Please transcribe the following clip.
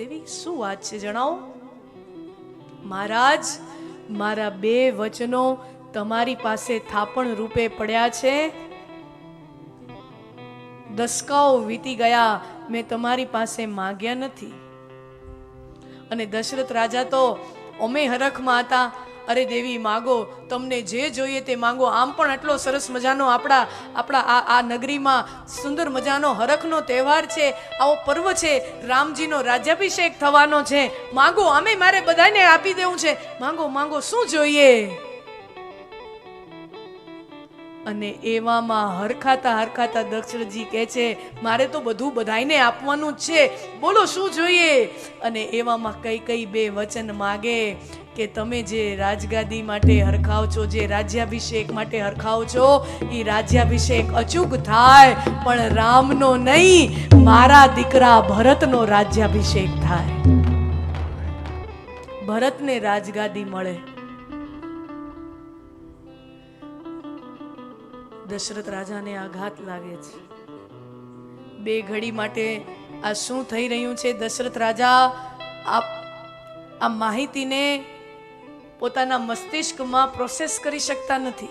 દેવી, શું વાત છે? જણાવો. મહારાજ, મારા બે વચનો તમારી પાસે થાપણ રૂપે પડ્યા છે. દસકાઓ વીતી ગયા, મેં તમારી પાસે માંગ્યા નથી. અને દશરથ રાજા તો અમે હરખમાં હતા. અરે દેવી, માગો, તમને જે જોઈએ તે માંગો. આમ પણ આટલો સરસ મજાનો આપણા આપણા આ આ નગરીમાં સુંદર મજાનો હરખનો તહેવાર છે. આવો પર્વ છે. રામજીનો રાજ્યાભિષેક થવાનો છે. માંગો, આમે મારે બધાને આપી દેવું છે. માંગો માંગો, શું જોઈએ? અને એવામાં હરખાતા હરખાતા દક્ષરજી કહે છે, મારે તો બધું બધાઈને આપવાનું જ છે. બોલો, શું જોઈએ? અને એવામાં કઈ કઈ બે વચન માગે કે તમે જે રાજગાદી માટે હરખાવ છો, જે રાજ્યાભિષેક માટે હરખાવ છો એ રાજ્યાભિષેક અચૂક થાય, પણ રામનો નહીં, મારા દીકરા ભરતનો રાજ્યાભિષેક થાય. ભરતને રાજગાદી મળે. દશરથ રાજાને આઘાત લાગે છે. બે ઘડી માટે આ શું થઈ રહ્યું છે? દશરથ રાજા આ આ માહિતીને પોતાના મસ્તિષ્કમાં પ્રોસેસ કરી શકતા નથી.